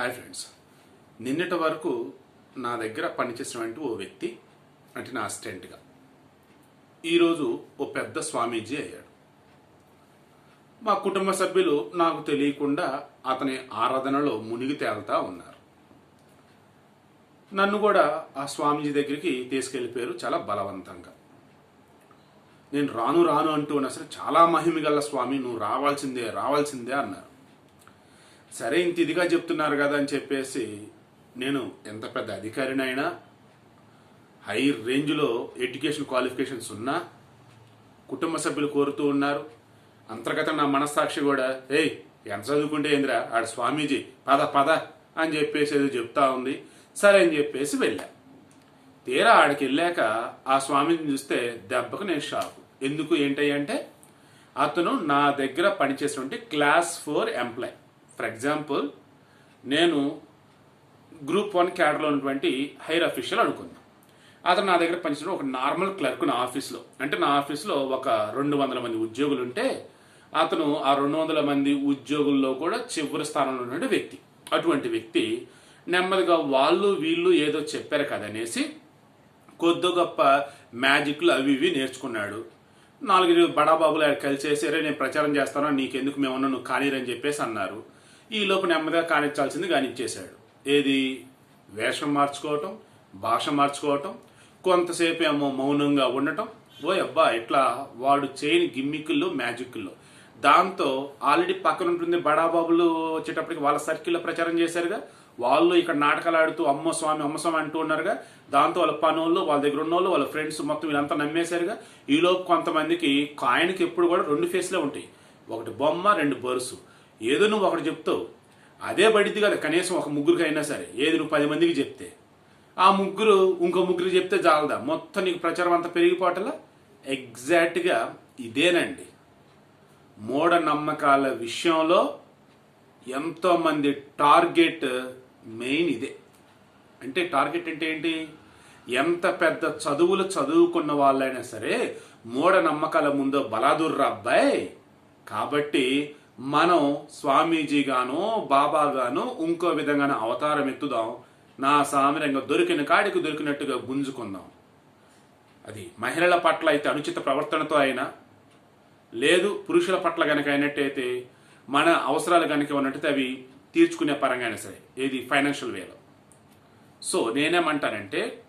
Hi friends నిన్నటి వరకు నా దగ్గర పనిచేసినటువంటి ఓ వ్యక్తి అంటే నా అసిస్టెంట్గా ఈరోజు ఓ పెద్ద స్వామీజీ అయ్యాడు. మా కుటుంబ సభ్యులు నాకు తెలియకుండా అతని ఆరాధనలో మునిగి తేలుతా ఉన్నారు. నన్ను కూడా ఆ స్వామీజీ దగ్గరికి తీసుకెళ్ళిపోయారు చాలా బలవంతంగా. నేను రాను రాను అంటూ ఉన్నా సరే చాలా మహిమగల స్వామి నువ్వు రావాల్సిందే రావాల్సిందే అన్నారు. సరే ఇంత ఇదిగా చెప్తున్నారు కదా అని చెప్పేసి నేను ఎంత పెద్ద అధికారినైనా హై రేంజ్లో ఎడ్యుకేషన్ క్వాలిఫికేషన్స్ ఉన్నా కుటుంబ సభ్యులు కోరుతూ ఉన్నారు. అంతర్గత నా మనస్సాక్షి కూడా ఏయ్ ఎంత చదువుకుంటే ఏందిరా? ఆడ స్వామీజీ పద పద అని చెప్పేసి ఏదో చెప్తా ఉంది. సరే అని చెప్పేసి వెళ్ళా. తీరా ఆడికి వెళ్ళాక ఆ స్వామిని చూస్తే దెబ్బకు నేను షాక్ ఎందుకు ఏంటి అంటే అతను నా దగ్గర పనిచేసినటువంటి class four employee for example నేను గ్రూప్ వన్ క్యాడర్లో ఉన్నటువంటి హైర్ అఫీషియల్ అనుకుందాం. అతను నా దగ్గర పనిచేసిన ఒక నార్మల్ క్లర్క్ నా ఆఫీస్లో. అంటే నా ఆఫీస్లో ఒక రెండు వందల మంది ఉద్యోగులు ఉంటే అతను ఆ రెండు వందల మంది ఉద్యోగుల్లో కూడా చివరి స్థానంలో ఉన్న వ్యక్తి. అటువంటి వ్యక్తి నెమ్మదిగా వాళ్ళు వీళ్ళు ఏదో చెప్పారు కదనేసి కొద్ది గొప్ప మ్యాజిక్లు అవి ఇవి నేర్చుకున్నాడు. నాలుగు బడాబాబులు కలిసేసి రే నేను ప్రచారం చేస్తాను నీకెందుకు మేమన్నా నువ్వు కానీరని చెప్పేసి అన్నారు. ఈ లోపు నెమ్మదిగా కానిచ్చాల్సింది కానిచ్చేశాడు. ఏది? వేషం మార్చుకోవటం భాష మార్చుకోవటం కొంతసేపు ఏమో మౌనంగా ఉండటం. ఓ అబ్బా ఇట్లా వాడు చేయని గిమ్మిక్కుల్లో మ్యాజిక్ల్లో దాంతో ఆల్రెడీ పక్కన ఉంటుంది బడాబాబులు వచ్చేటప్పటికి వాళ్ళ సర్కిల్లో ప్రచారం చేశారుగా. వాళ్ళు ఇక్కడ నాటకాలు ఆడుతూ అమ్మ స్వామి అమ్మ స్వామి అంటూ ఉన్నారుగా. దాంతో వాళ్ళ పనులు వాళ్ళ దగ్గర ఉన్న వాళ్ళు వాళ్ళ ఫ్రెండ్స్ మొత్తం వీళ్ళంతా నమ్మేశారుగా. ఈలోపు కొంతమందికి కాయిన్కి ఎప్పుడు కూడా రెండు ఫేస్లే ఉంటాయి. ఒకటి బొమ్మ రెండు బరుసు. ఏదో నువ్వు ఒకటి చెప్తావు. అదే పడిద్ది కదా కనీసం ఒక ముగ్గురికి అయినా సరే. ఏది నువ్వు పది మందికి చెప్తే. ఆ ముగ్గురు ఇంకో ముగ్గురు చెప్తే చాలదా? మొత్తం నీకు ప్రచారం అంతా పెరిగిపోవటంలో? ఎగ్జాక్ట్గా ఇదేనండి. మూఢనమ్మకాల విషయంలో ఎంతోమంది టార్గెట్ మెయిన్ ఇదే. అంటే టార్గెట్ అంటే ఏంటి? ఎంత పెద్ద చదువులు చదువుకున్న వాళ్ళైనా సరే మూఢనమ్మకాల ముందు బలాదుర్రా అబ్బాయి. కాబట్టి మనం స్వామీజీగానో బాబాగానో ఇంకో విధంగానో అవతారం ఎత్తుదాం. నా సామరంగా దొరికిన కాడికి దొరికినట్టుగా గుంజుకుందాం. అది మహిళల పట్ల అయితే అనుచిత ప్రవర్తనతో అయినా లేదు పురుషుల పట్ల కనుక అయినట్టయితే మన అవసరాలు కనుక ఉన్నట్టయితే అవి తీర్చుకునే పరంగా అయినా సరే ఏది ఫైనాన్షియల్ వేలో. సో నేనేమంటానంటే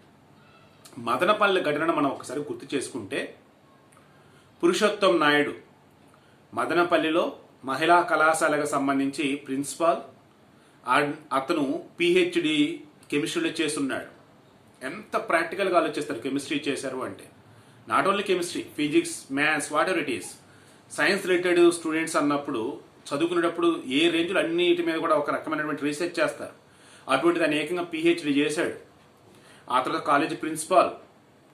మదనపల్లి ఘటనను మనం ఒకసారి గుర్తు చేసుకుంటే పురుషోత్తం నాయుడు మదనపల్లిలో మహిళా కళాశాలకు సంబంధించి ప్రిన్సిపాల్ అతను పిహెచ్డి కెమిస్ట్రీలో చేస్తున్నాడు. ఎంత ప్రాక్టికల్గా ఆలోచిస్తారు కెమిస్ట్రీ చేశారు అంటే? Not only chemistry physics maths whatever it is science related students అన్నప్పుడు చదువుకునేటప్పుడు ఏ రేంజ్లో అన్నిటి మీద కూడా ఒక రకమైనటువంటి రీసెర్చ్ చేస్తారు. అటువంటిది ఆయన ఏకంగా పిహెచ్డి చేశాడు. ఆ తర్వాత కాలేజీ ప్రిన్సిపాల్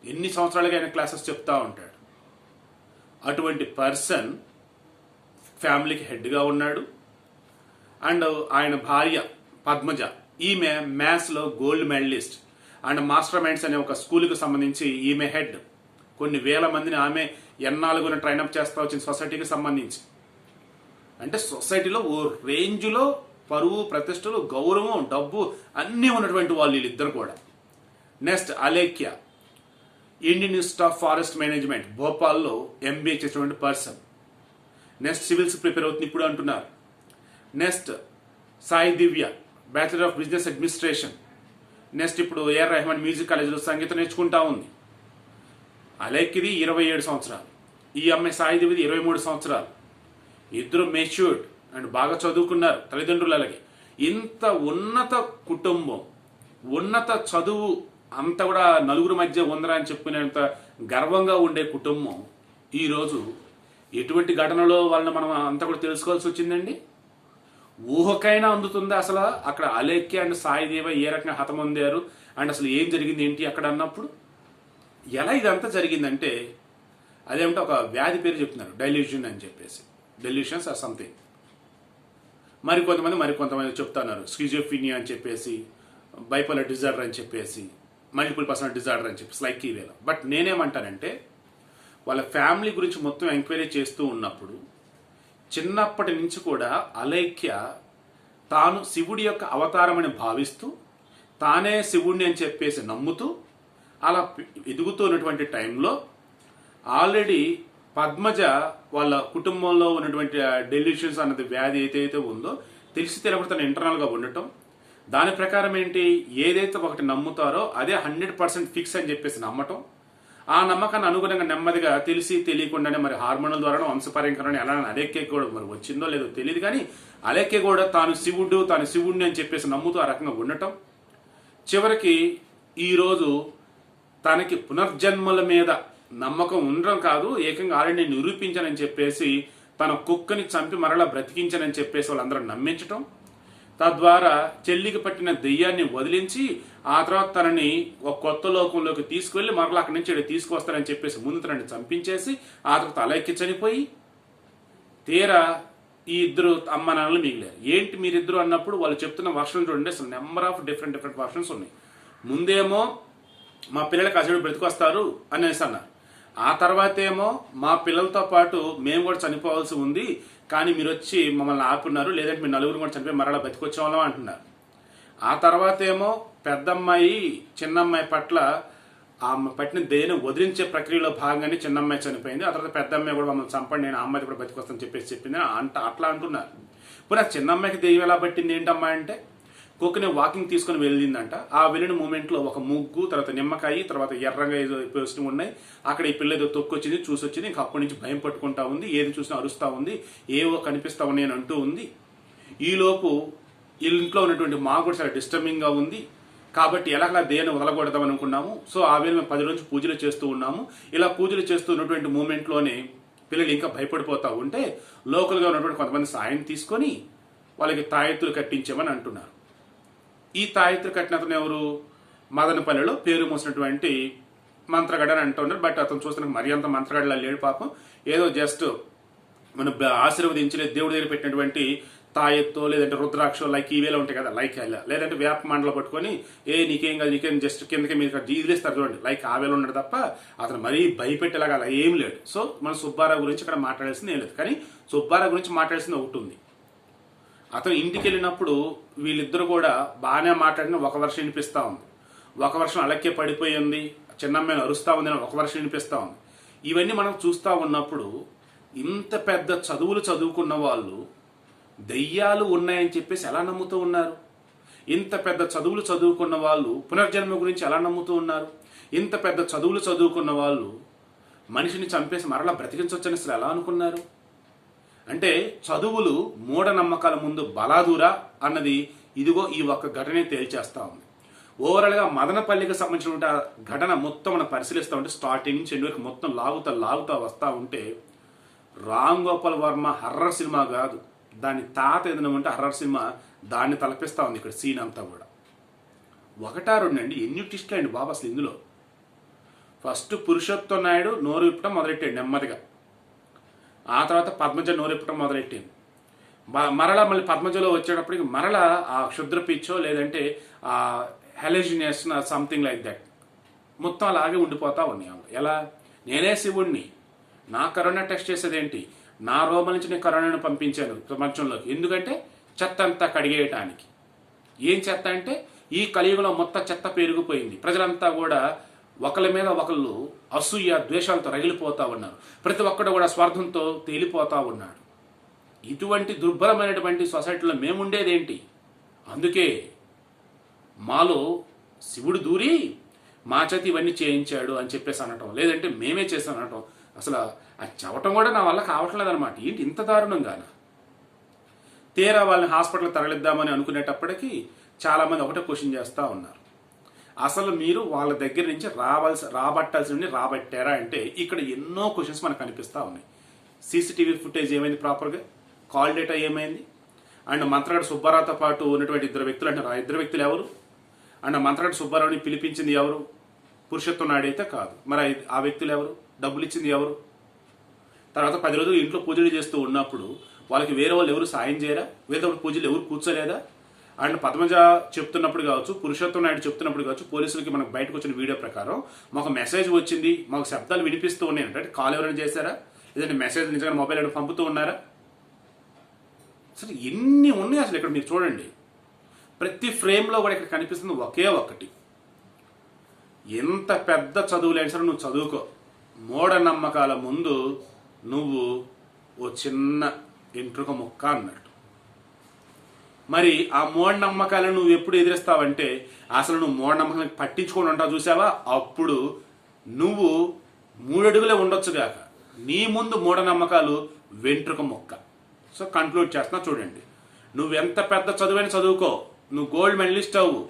ఎన్ని సంవత్సరాలుగా ఆయన క్లాసెస్ చెప్తా ఉంటాడు. అటువంటి పర్సన్ ఫ్యామిలీకి హెడ్గా ఉన్నాడు. అండ్ ఆయన భార్య పద్మజ ఈమె మ్యాథ్స్లో gold medallist. And master minds అనే ఒక స్కూల్కి సంబంధించి ఈమె హెడ్. కొన్ని వేల మందిని ఆమె ఎన్నాళ్ళుగున ట్రైనప్ చేస్తా వచ్చిన సొసైటీకి సంబంధించి. అంటే సొసైటీలో ఓ రేంజ్లో పరువు ప్రతిష్టలు గౌరవం డబ్బు అన్నీ ఉన్నటువంటి వాళ్ళు వీళ్ళిద్దరు కూడా. Next Alekhya Indian institute of forest management భోపాల్లో MBA చేసినటువంటి పర్సన్. నెక్స్ట్ సివిల్స్ ప్రిపేర్ అవుతుంది ఇప్పుడు అంటున్నారు. Next Sai Divya bachelor of business administration next ఇప్పుడు ఏఆర్ రెహమాన్ మ్యూజిక్ కాలేజీలో సంగీతం నేర్చుకుంటా ఉంది. అలేఖ్యది ఇరవై ఏడు సంవత్సరాలు. ఈ అమ్మాయి సాయి దివ్యది ఇరవై మూడు సంవత్సరాలు. ఇద్దరు మెచ్యూర్డ్ అండ్ బాగా చదువుకున్నారు తల్లిదండ్రులు అలాగే ఇంత ఉన్నత కుటుంబం ఉన్నత చదువు అంత కూడా నలుగురు మధ్య ఉందరా అని చెప్పుకునేంత గర్వంగా ఉండే కుటుంబం ఈరోజు ఎటువంటి ఘటనలో వాళ్ళని మనం అంతా కూడా తెలుసుకోవాల్సి వచ్చిందండి? ఊహకైనా అందుతుందా అసలు? అక్కడ అలేఖ్య అండ్ సాయిదేవ ఏ రకంగా హతమొందారు? అండ్ అసలు ఏం జరిగింది ఏంటి అక్కడ అన్నప్పుడు? ఎలా ఇదంతా జరిగిందంటే అదేమిటో ఒక వ్యాధి పేరు చెప్తున్నారు డైల్యూషన్ అని చెప్పేసి. Delusions or something. మరి కొంతమంది మరి కొంతమంది చెప్తున్నారు స్కిజోఫినియా అని చెప్పేసి బైపోలర్ డిజార్డర్ అని చెప్పేసి మల్టిపుల్ పర్సనల్ డిజార్డర్ అని చెప్పేసి లైక్ ఇవేలో బట్ నేనేమంటానంటే వాళ్ళ ఫ్యామిలీ గురించి మొత్తం ఎంక్వైరీ చేస్తూ ఉన్నప్పుడు చిన్నప్పటి నుంచి కూడా అలైక్య తాను శివుడి యొక్క అవతారమని భావిస్తూ తానే శివుడిని అని చెప్పేసి నమ్ముతూ అలా ఎదుగుతున్నటువంటి టైంలో ఆల్రెడీ పద్మజ వాళ్ళ కుటుంబంలో ఉన్నటువంటి డెలిషన్స్ అన్నది వ్యాధి ఏదైతే ఉందో తెలిసి తెలియకుండా తను ఇంటర్నల్గా ఉండటం. దాని ప్రకారం ఏంటి? ఏదైతే ఒకటి నమ్ముతారో అదే హండ్రెడ్ పర్సెంట్ ఫిక్స్ అని చెప్పేసి నమ్మటం. ఆ నమ్మకాన్ని అనుగుణంగా నెమ్మదిగా తెలిసి తెలియకుండానే మరి హార్మోన్ల ద్వారా వంశపరంకరణ ఎలా అలెక్కే కూడా మరి వచ్చిందో లేదో తెలియదు కానీ అలెక్కే కూడా తాను శివుడు తాను శివుడిని అని చెప్పేసి నమ్ముతూ ఆ రకంగా ఉండటం. చివరికి ఈరోజు తనకి పునర్జన్మల మీద నమ్మకం ఉండడం కాదు ఏకంగా ఆల్రెడీ నిరూపించానని చెప్పేసి తన కుక్కని చంపి మరలా బ్రతికించానని చెప్పేసి వాళ్ళందరూ నమ్మించటం. తద్వారా చెల్లికి పట్టిన దెయ్యాన్ని వదిలించి ఆ తర్వాత తనని ఒక కొత్త లోకంలోకి తీసుకువెళ్ళి మరలా అక్కడి నుంచి ఈడ చెప్పేసి ముందు తనని చంపించేసి ఆ తర్వాత అలెక్కి చనిపోయి తీరా ఈ ఇద్దరు అమ్మ నాన్నలు మిగిలారు. ఏంటి మీరిద్దరు అన్నప్పుడు వాళ్ళు చెప్తున్న వర్షన్లు చూడండి అసలు number of different different versions ఉన్నాయి. ముందేమో మా పిల్లలకి అసలు బ్రతికొస్తారు అనేసి అన్నారు. ఆ తర్వాత ఏమో మా పిల్లలతో పాటు మేము కూడా చనిపోవాల్సి ఉంది కానీ మీరు వచ్చి మమ్మల్ని ఆపున్నారు లేదంటే మీ నలుగురు కూడా చనిపోయి మరలా బతికొచ్చేవాళ్ళం అంటున్నారు. ఆ తర్వాత ఏమో పెద్దమ్మాయి చిన్నమ్మాయి పట్ల ఆమె పట్టిన దేని వదిలించే ప్రక్రియలో భాగంగానే చిన్నమ్మాయి చనిపోయింది. ఆ తర్వాత పెద్దమ్మాయి కూడా మమ్మల్ని చంపండి నేను అమ్మాయి కూడా బతికొస్తాను చెప్పేసి చెప్పింది. అంట అట్లా అంటున్నారు. ఇప్పుడు ఆ చిన్నమ్మాయికి దెయ్యం ఎలా పట్టింది ఏంటమ్మా అంటే కుక్కని వాకింగ్ తీసుకుని వెళ్ళిందంట. ఆ వెళ్ళిన మూమెంట్లో ఒక ముగ్గు తర్వాత నిమ్మకాయ తర్వాత ఎర్రగా ఏదో పోస్ట్ ఉన్నాయి. అక్కడ ఈ పిల్ల ఏదో తొక్కొచ్చింది చూసొచ్చింది. ఇంకా అప్పటి నుంచి భయం పట్టుకుంటా ఉంది ఏది చూసినా అరుస్తా ఉంది ఏవో కనిపిస్తా ఉన్నాయి అని అంటూ ఉంది. ఈలోపు ఇంట్లో ఉన్నటువంటి మా కూడా చాలా డిస్టర్బింగ్గా ఉంది. కాబట్టి ఎలాగా దేని వదలకూడదాం అనుకున్నాము సో ఆ వేళ మేము పది రోజులు పూజలు చేస్తూ ఉన్నాము. ఇలా పూజలు చేస్తూ ఉన్నటువంటి మూమెంట్లోనే పిల్లలు ఇంకా భయపడిపోతూ ఉంటే లోకల్గా ఉన్నటువంటి కొంతమంది సాయం తీసుకొని వాళ్ళకి తాయెత్తులు కట్టించామని అంటున్నారు. ఈ తాయెత్తులు కట్టిన అతను ఎవరు? మదనపల్లిలో పేరు మోసినటువంటి మంత్రగడ అని అంటున్నారు బట్ అతను చూస్తున్న మరి అంత మంత్రగడలా లేడు పాపం. ఏదో జస్ట్ మనం బ- దేవుడి దగ్గర పెట్టినటువంటి తాయెత్తో లేదంటే రుద్రాక్ష లైక్ ఇవేలా ఉంటాయి కదా లైక్ అలా. లేదంటే వేప మండలు పట్టుకొని ఏ నీకేం కాదు నీకేం జస్ట్ కిందకి మీరు జీదిలేస్తారు చూడండి లైక్ ఆవేలు ఉన్నాడు తప్ప అతను మరీ భయపెట్టేలాగా అలా ఏం లేడు. సో మన సుబ్బారావు గురించి ఇక్కడ మాట్లాడాల్సింది ఏం లేదు. కానీ సుబ్బారావు గురించి మాట్లాడాల్సింది ఒకటి ఉంది. అతను ఇంటికి వెళ్ళినప్పుడు వీళ్ళిద్దరు కూడా బాగానే మాట్లాడిన ఒక వర్షం వినిపిస్తూ ఉంది. ఒక వర్షం అలక్కే పడిపోయి ఉంది చిన్నమ్మాయిని అరుస్తూ ఉంది అని ఒక వర్షం వినిపిస్తూ ఉంది. ఇవన్నీ మనం చూస్తా ఉన్నప్పుడు ఇంత పెద్ద చదువులు చదువుకున్న వాళ్ళు దెయ్యాలు ఉన్నాయని చెప్పేసి ఎలా నమ్ముతూ ఉన్నారు? ఇంత పెద్ద చదువులు చదువుకున్న వాళ్ళు పునర్జన్మ గురించి ఎలా నమ్ముతూ ఉన్నారు? ఇంత పెద్ద చదువులు చదువుకున్న వాళ్ళు మనిషిని చంపేసి మరలా బ్రతికించవచ్చని అసలు ఎలా అనుకున్నారు? అంటే చదువులు మూఢనమ్మకాల ముందు బలాదూరా అన్నది ఇదిగో ఈ ఒక్క ఘటనే తేల్చేస్తా ఉంది. ఓవరాల్గా మదనపల్లికి సంబంధించిన ఘటన మొత్తం మనం పరిశీలిస్తూ ఉంటే స్టార్టింగ్ నుంచి ఎండ్ వరకు మొత్తం లాగుతా లాగుతా వస్తూ ఉంటే రామ్ గోపాల్ వర్మ హర్రర్ సినిమా కాదు. దాని తాత ఏదైనా ఉంటే హర్రర్ సినిమా దాన్ని తలపిస్తా ఉంది ఇక్కడ సీన్ అంతా కూడా. ఒకటా రెండు అండి ఎన్ని ట్విస్ట్లు అండి బాబు అసలు ఇందులో. ఫస్ట్ పురుషోత్తం నాయుడు నోరు విప్పడం మొదలెట్టాడు నెమ్మదిగా. ఆ తర్వాత పద్మజ నోరెప్పడం మొదలెట్టింది. మ- మరలా మళ్ళీ పద్మజలో వచ్చేటప్పటికి మరలా ఆ క్షుద్ర పిచ్చో లేదంటే ఆ హెలిజినియస్ సంథింగ్ లైక్ దట్. మొత్తం అలాగే ఉండిపోతా ఉన్నాయి ఎలా? నేనే శివుణ్ణి. నా కరోనా టెస్ట్ చేసేది ఏంటి నా రోమ నుంచి నేను కరోనాను పంపించాను ప్రపంచంలోకి. ఎందుకంటే చెత్త అంతా కడిగేయటానికి. ఏం చెత్త అంటే ఈ కలియుగంలో మొత్తం చెత్త పెరిగిపోయింది ప్రజలంతా కూడా ఒకళ్ళ మీద ఒకళ్ళు అసూయ ద్వేషాలతో రగిలిపోతూ ఉన్నారు. ప్రతి ఒక్కడు కూడా స్వార్థంతో తేలిపోతూ ఉన్నాడు. ఇటువంటి దుర్బలమైనటువంటి సొసైటీలో మేముండేదేంటి? అందుకే మాలో శివుడు దూరి మా చేతి ఇవన్నీ చేయించాడు అని చెప్పేసి అనటం. లేదంటే మేమే చేసాం అనటం అసలు అది చవటం కూడా నా వల్ల కావట్లేదు అనమాట ఏంటి ఇంత దారుణంగానా? తీరా వాళ్ళని హాస్పిటల్ తరలిద్దామని అనుకునేటప్పటికీ చాలామంది ఒకటే క్వశ్చన్ చేస్తూ ఉన్నారు. అసలు మీరు వాళ్ళ దగ్గర నుంచి రావాల్సి రాబట్టాల్సినవి రాబట్టారా అంటే ఇక్కడ ఎన్నో క్వశ్చన్స్ మనకు కనిపిస్తూ ఉన్నాయి. సీసీటీవీ ఫుటేజ్ ఏమైంది ప్రాపర్గా? కాల్ డేటా ఏమైంది? అండ్ మంత్రగడ సుబ్బారావుతో పాటు ఉన్నటువంటి ఇద్దరు వ్యక్తులు అంటే ఆ ఇద్దరు వ్యక్తులు ఎవరు? అండ్ మంత్రగడ సుబ్బారావుని పిలిపించింది ఎవరు? పురుషత్వం నాడైతే కాదు. మరి ఆ వ్యక్తులు ఎవరు? డబ్బులు ఇచ్చింది ఎవరు? తర్వాత పది రోజులు ఇంట్లో పూజలు చేస్తూ ఉన్నప్పుడు వాళ్ళకి వేరే వాళ్ళు ఎవరు సాయం చేయరా? వేరే పూజలు ఎవరు కూర్చోలేదా? అండ్ పద్మజ చెప్తున్నప్పుడు కావచ్చు పురుషోత్తం నాయుడు చెప్తున్నప్పుడు కావచ్చు పోలీసులకి మనకు బయటకు వచ్చిన వీడియో ప్రకారం మాకు మెసేజ్ వచ్చింది మాకు శబ్దాలు వినిపిస్తూ ఉన్నాయి. అంటే కాల్ ఎవరైనా చేశారా? లేదంటే మెసేజ్ నిజంగా మొబైల్ ఏమైనా పంపుతూ ఉన్నారా? అసలు ఎన్ని ఉన్నాయి అసలు ఇక్కడ మీరు చూడండి. ప్రతి ఫ్రేమ్లో కూడా ఇక్కడ కనిపిస్తుంది ఒకే ఒక్కటి. ఎంత పెద్ద చదువులైనా సరే నువ్వు చదువుకో. మూఢనమ్మకాల ముందు నువ్వు ఓ చిన్న ఎంట్రుక ముక్క అన్నట్టు. మరి ఆ మూఢనమ్మకాలను నువ్వు ఎప్పుడు ఎదిరిస్తావంటే అసలు నువ్వు మూఢనమ్మకాలను పట్టించుకొని ఉంటావు చూసావా? అప్పుడు నువ్వు మూడడుగులే ఉండొచ్చుగాక నీ ముందు మూఢనమ్మకాలు వెంట్రుక మొక్క. సో కంక్లూడ్ చేస్తున్నా చూడండి. నువ్వు ఎంత పెద్ద చదువైన చదువుకో. నువ్వు గోల్డ్ మెడలిస్ట్ అవ్వు.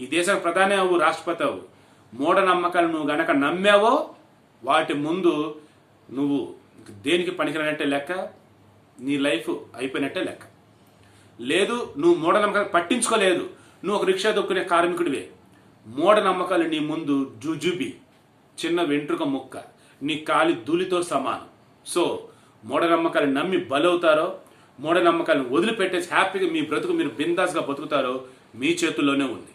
ఈ దేశం ప్రధాని అవ్వు రాష్ట్రపతి అవ్వు. మూఢనమ్మకాలు నువ్వు గనక నమ్మావో వాటి ముందు నువ్వు దేనికి పనికిరానట్టే లెక్క? నీ లైఫ్ అయిపోయినట్టే లెక్క. లేదు నువ్వు మూఢనమ్మకాలు పట్టించుకోలేదు. నువ్వు ఒక రిక్షా దొక్కునే కార్మికుడివే. మూఢనమ్మకాలు నీ ముందు జుజుబి చిన్న వెంట్రుక ముక్క నీ కాలి ధూళితో సమానం. సో మూఢనమ్మకాలు నమ్మి బలవుతారో మూఢనమ్మకాలను వదిలిపెట్టేసి హ్యాపీగా మీ బ్రతుకు మీరు బిందాస్గా బతుకుతారో మీ చేతుల్లోనే ఉంది.